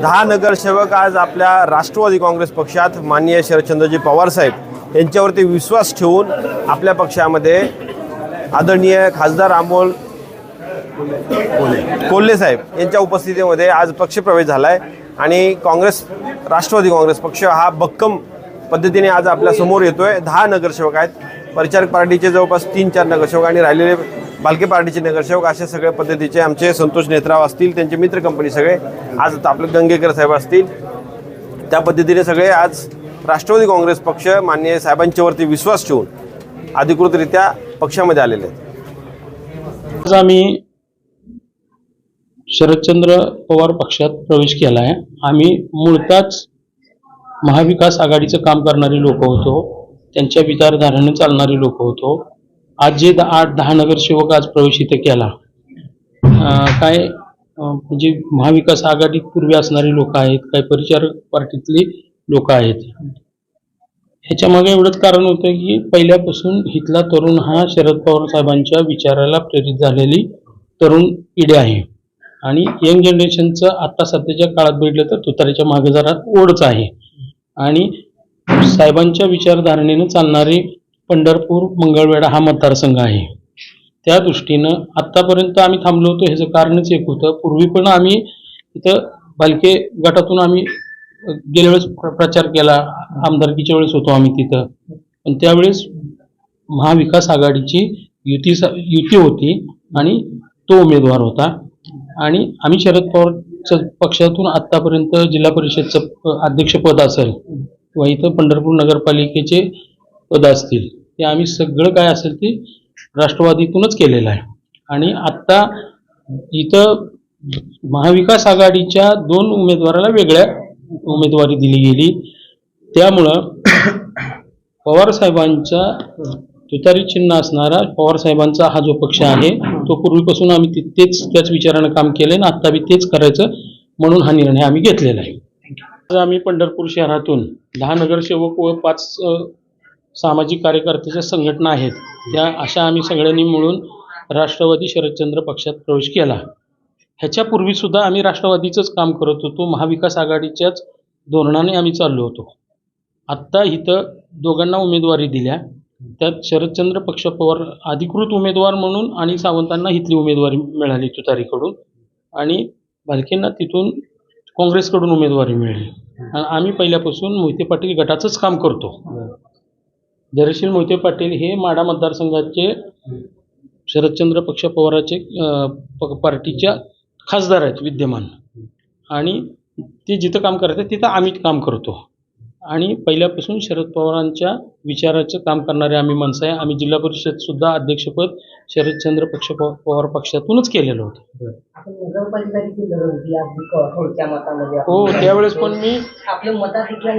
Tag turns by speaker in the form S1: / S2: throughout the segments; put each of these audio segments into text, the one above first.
S1: दहा नगरसेवक आज आपल्या राष्ट्रवादी काँग्रेस पक्षात माननीय शरदचंद्रजी पवार साहेब यांच्यावरती विश्वास ठेवून आपल्या पक्षामध्ये आदरणीय खासदार अमोल कोल्हे साहेब यांच्या उपस्थितीमध्ये आज पक्षप्रवेश झाला आहे आणि काँग्रेस राष्ट्रवादी काँग्रेस पक्ष हा भक्कम पद्धतीने आज आपल्यासमोर येतोय. दहा नगरसेवक आहेत. परिचारक पार्टीचे जवळपास तीन चार नगरसेवक आणि राहिलेले बालके पार्टीचे नगरसेवक अशा सगळ्या पद्धतीचे आमचे संतोष नेत्राव असतील त्यांचे मित्र कंपनी सगळे आज आपले गंगेकर साहेब असतील. त्या पद्धतीने सगळे आज राष्ट्रवादी काँग्रेस पक्ष माननीय साहेबांच्यावरती विश्वास ठेवून अधिकृतरित्या पक्षामध्ये आलेले आहेत.
S2: आज आम्ही शरदचंद्र पवार पक्षात प्रवेश केला आहे. आम्ही मुळताच महाविकास आघाडीचं काम करणारी लोक होतो त्यांच्या विचारधारेने चालणारी लोक होतो. आज जे आठ दहा नगरसेवक आज प्रवेश इथे केला. काय म्हणजे महाविकास आघाडीत पूर्वी असणारी लोक आहेत काही परिचारक पार्टीतली लोक आहेत. ह्याच्या मागे एवढंच कारण होतं की पहिल्यापासून इथला तरुण हा शरद पवार साहेबांच्या विचाराला प्रेरित झालेली तरुण पिढी आहे. आणि यंग जनरेशनचं आता सध्याच्या काळात भेटलं तर तुतारीच्या मागे जरा ओढच आहे. आणि साहेबांच्या विचारधारणेनं चालणारी पंढरपूर मंगळवेढा हा मतदारसंघ आहे. त्या दृष्टीनं आत्तापर्यंत आम्ही थांबलो होतो ह्याचं कारणच एक होतं. पूर्वी पण आम्ही इथं भालके गटातून आम्ही गेल्या वेळेस प्र- प्रचार केला. आमदारकीच्या वेळेस होतो आम्ही तिथं. पण त्यावेळेस महाविकास आघाडीची युती स- युती होती आणि तो उमेदवार होता. आणि आम्ही शरद पवार पक्षातून आत्तापर्यंत जिल्हा परिषदचं अध्यक्षपद असेल किंवा इथं पंढरपूर नगरपालिकेचे पद असतील. ते आम्ही सगळं काय असेल ते राष्ट्रवादीतूनच केलेलं आहे. आणि आत्ता इथं महाविकास आघाडीच्या दोन उमेदवाराला वेगळ्या उमेदवारी दिली गेली. त्यामुळं पवार साहेबांचा तुतारी चिन्ह असणारा पवार साहेबांचा हा जो पक्ष आहे तो पूर्वीपासून आम्ही तेच त्याच विचारानं काम केलंय आणि आत्ता बी तेच करायचं म्हणून हा निर्णय आम्ही घेतलेला आहे. आम्ही पंढरपूर शहरातून दहा नगरसेवक व पाच सामाजिक कार्यकर्त्याच्या संघटना आहेत. त्या अशा आम्ही सगळ्यांनी मिळून राष्ट्रवादी शरदचंद्र पक्षात प्रवेश केला. ह्याच्यापूर्वीसुद्धा आम्ही राष्ट्रवादीचंच काम करत होतो. महाविकास आघाडीच्याच धोरणाने आम्ही चाललो होतो. आत्ता इथं दोघांना उमेदवारी दिल्या. त्यात शरदचंद्र पक्ष पवार अधिकृत उमेदवार म्हणून आणि सावंतांना इथली उमेदवारी मिळाली तुतारीकडून. आणि भालकेंना तिथून काँग्रेसकडून उमेदवारी मिळाली. आणि आम्ही पहिल्यापासून मोहिते पाटील गटाचंच काम करतो. धैर्यशील मोहिते पाटील हे माडा मतदारसंघाचे शरदचंद्र पक्ष पवाराचे प- पार्टीच्या खासदार आहेत विद्यमान. आणि ते जिथं काम करतात तिथं आम्ही काम करतो. आणि पहिल्यापासून शरद पवारांच्या विचाराचं काम करणारे आम्ही माणसं आहे. आम्ही जिल्हा परिषद सुद्धा अध्यक्षपद शरदचंद्र पक्ष पवार पक्षातूनच केलेलं होतं. हो त्यावेळेस पण मी
S3: आपल्या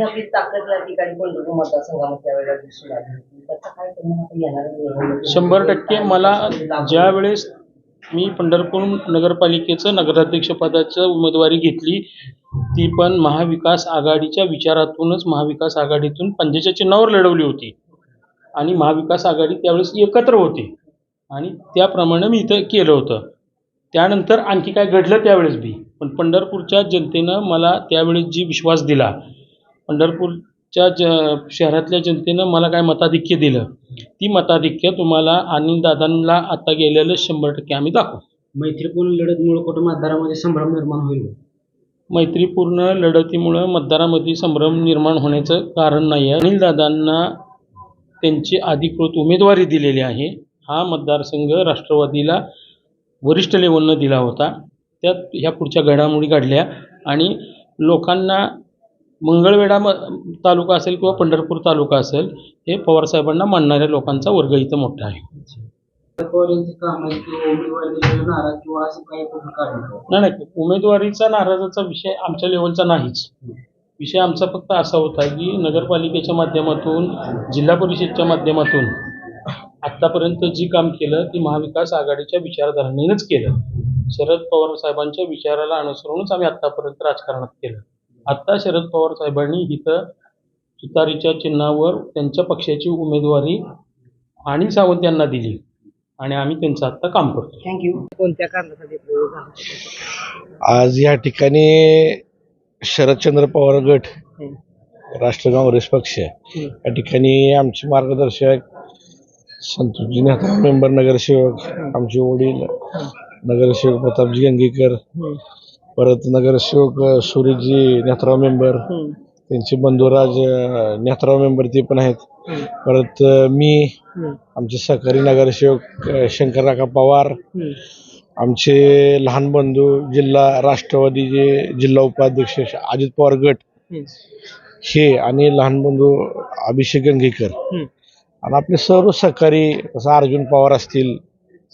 S3: आपली ताकद या ठिकाणी मतदारसंघामध्ये त्यावेळेला दिसून आली निवडणुकीमध्ये?
S2: शंभर टक्के मला ज्या वेळेस मी पंढरपूर नगरपालिकेचं नगराध्यक्षपदाचं उमेदवारी घेतली. ती पण महाविकास आघाडीच्या विचारातूनच महाविकास आघाडीतून पंजाच्या चिन्हावर लढवली होती. आणि महाविकास आघाडी त्यावेळेस एकत्र होती. आणि त्याप्रमाणे मी इथं केलं होतं. त्यानंतर आणखी काय घडलं त्यावेळेस बी. पण पंढरपूरच्या जनतेनं मला त्यावेळेस जी विश्वास दिला पंढरपूर पंढरपूरच्या ज शहरातल्या जनतेनं मला काय मताधिक्य दिलं? ती मताधिक्य तुम्हाला अनिल दादांना आता गेलेलं शंभर टक्के आम्ही दाखवू.
S4: मैत्रीपूर्ण लढतमुळे कुठं मतदारामध्ये संभ्रम निर्माण होईल?
S2: मैत्रीपूर्ण लढतीमुळं मतदारामध्ये संभ्रम निर्माण होण्याचं कारण नाही आहे. अनिल दादांना त्यांची अधिकृत उमेदवारी दिलेली आहे. हा मतदारसंघ राष्ट्रवादीला वरिष्ठ लेवलनं दिला होता. त्यात ह्या पुढच्या घडामोडी घडल्या आणि लोकांना मंगळवेढा म तालुका असेल किंवा पंढरपूर तालुका असेल हे पवारसाहेबांना मानणाऱ्या लोकांचा वर्ग इथं मोठा आहे. नाही नाही उमेदवारीचा नाराजाचा विषय आमच्या लेवलचा नाहीच. विषय आमचा फक्त असा होता की नगरपालिकेच्या माध्यमातून जिल्हा परिषदच्या माध्यमातून आत्तापर्यंत जी काम केलं ती महाविकास आघाडीच्या विचारधारणेनंच केलं. शरद पवार साहेबांच्या विचाराला अनुसरूनच आम्ही आत्तापर्यंत राजकारणात केलं. आत्ता शरद पवार साहेबांनी इथं तुतारीच्या चिन्हावर त्यांच्या पक्षाची उमेदवारी आणि सावंत यांना दिली. आणि आम्ही त्यांचं आत्ता काम करतो.
S3: थँक्यू कोणत्या कारणासाठी झाला?
S5: आज या ठिकाणी शरदचंद्र पवार गट राष्ट्र काँग्रेस पक्ष या ठिकाणी आमचे मार्गदर्शक संतोषजी नेता मेंबर नगरसेवक आमचे वडील नगरसेवक प्रतापजी गंगेकर परत नगरसेवक अ, सूर्यजी नेत्राव मेंबर त्यांचे बंधुराज नेत्राव मेंबर ते पण आहेत. परत मी आमचे सहकारी नगरसेवक शंकरराका पवार आमचे लहान बंधू जिल्हा राष्ट्रवादीचे जिल्हा उपाध्यक्ष अजित पवार गट हे आणि लहान बंधू अभिषेक गंगेकर. आणि आपले सर्व सहकारी जसं अर्जुन पवार असतील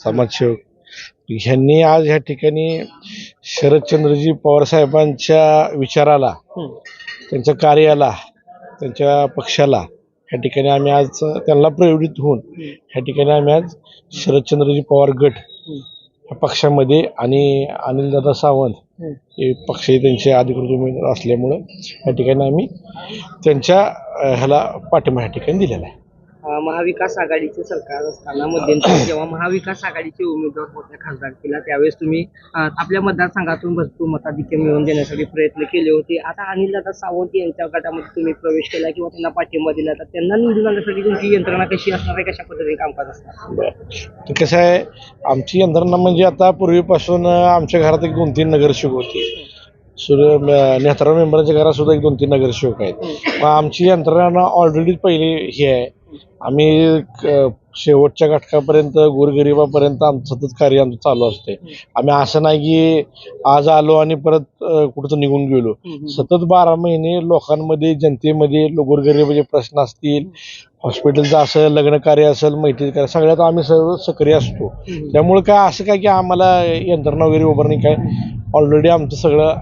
S5: समाजसेवक ह्यांनी आज ह्या ठिकाणी शरदचंद्रजी पवार साहेबांच्या विचाराला त्यांच्या कार्याला त्यांच्या पक्षाला ह्या ठिकाणी आम्ही आज त्यांना प्रेरित होऊन ह्या ठिकाणी आम्ही आज शरदचंद्रजी पवार गट ह्या पक्षामध्ये आणि अनिलदादा सावंत हे पक्ष त्यांचे अधिकृत उमेदवार असल्यामुळं या ठिकाणी आम्ही त्यांच्या ह्याला पाठिंबा ह्या ठिकाणी दिलेला आहे.
S3: महाविकास आघाडीचे सरकार असताना मध्यंतरी जेव्हा महाविकास आघाडीचे उमेदवार होते खासदारकीला त्यावेळेस तुम्ही आपल्या मतदारसंघातून भरपूर मताधिक्य मिळवून देण्यासाठी प्रयत्न केले होते. आता अनिलदादा सावंत यांच्या गटामध्ये तुम्ही प्रवेश केला किंवा त्यांना पाठिंबा दिला तर त्यांना निवडून आणण्यासाठी तुमची यंत्रणा कशी असणार आहे? कशा पद्धतीने कामकाज असणार?
S5: कसं आहे आमची यंत्रणा म्हणजे आता पूर्वीपासून आमच्या घरात एक दोन तीन नगरसेवक होते. नेत्रा मेंबरांच्या घरात सुद्धा एक दोन तीन नगरसेवक आहेत. मग आमची यंत्रणा ऑलरेडी पहिली ही आहे. आम्ही शेवटच्या घटकापर्यंत गोरगरिबापर्यंत आमचं सतत कार्य आमचं चालू असते आम्ही असं नाही की आज आलो आणि परत कुठं निघून गेलो. सतत बारा महिने लोकांमध्ये जनतेमध्ये गोरगरिबाचे प्रश्न असतील हॉस्पिटलचं असेल लग्न कार्य असेल मैत्री कार्य सगळ्यात आम्ही सर्व सक्रिय असतो. त्यामुळे काय असं काय की आम्हाला यंत्रणा वगैरे उभारणी काय? ऑलरेडी आमचं सगळं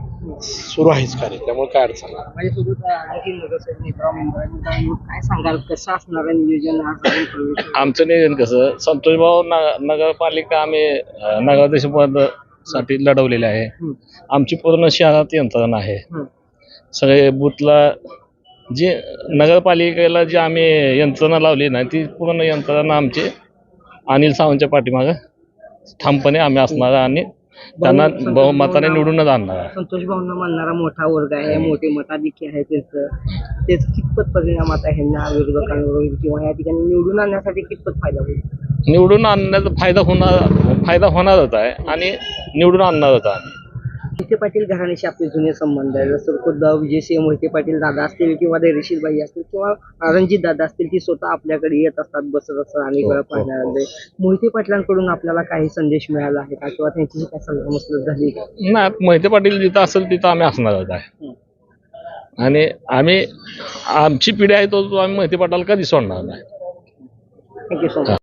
S5: सुरू आहेच कार्य त्यामुळे काय अडचण नाही.
S3: माझ्यासोबत आणखी नगरसेवक नेत्रा मेंबर आहेत. मित्रांनो, काय सांगाल कसं असणार आहे नियोजन आज आपण प्रवेश
S6: आमचं नियोजन कसं संतोष भाऊ नगरपालिका आम्ही अं, नगराध्यक्ष पदसाठी लढवलेले आहे आमची पूर्ण शहरात यंत्रणा आहे
S3: हं.
S6: सगळे बूथला जे नगरपालिकेला जी आम्ही यंत्रणा लावली ना ती पूर्ण यंत्रणा आमची अनिल सावंतच्या पाठीमागं ठामपणे आम्ही असणार आणि त्यांना बहुमताने निवडूनच आणणार
S3: संतोष भाऊंना मानणारा मोठा वर्ग आहे मोठे मताधिक्य आहे त्यांचं. ते कितपत परिणामात आहे ह्यांना विरोधकांवर किंवा या ठिकाणी निवडून आणण्यासाठी कितपत फायदा होईल?
S6: निवडून आणण्याचा फायदा होणार फायदा होणारच आहे आणि निवडून आणणारच आहे.
S3: मोहिते पाटील घराण्याशी आपले जुने संबंध आहे जसं खुद्द विजयसिंह मोहिते पाटील दादा असतील किंवा धैर्यशील बाई असतील किंवा रणजित दादा असतील ती स्वतः आपल्याकडे येत असतात बसत असतात अनेक वेळा पाहण्यामध्ये. मोहिते पाटलांकडून आपल्याला काही संदेश मिळाला आहे का? किंवा त्यांची काय सल्ला मसलत झाली का?
S6: नाही मोहिते पाटील जिथं असेल तिथं आम्ही असणारच आहे. आणि आम्ही आमची पिढी आहे तो तो आम्ही मोहिते पाटाला कधी सोडणार नाही.
S3: Thank you so much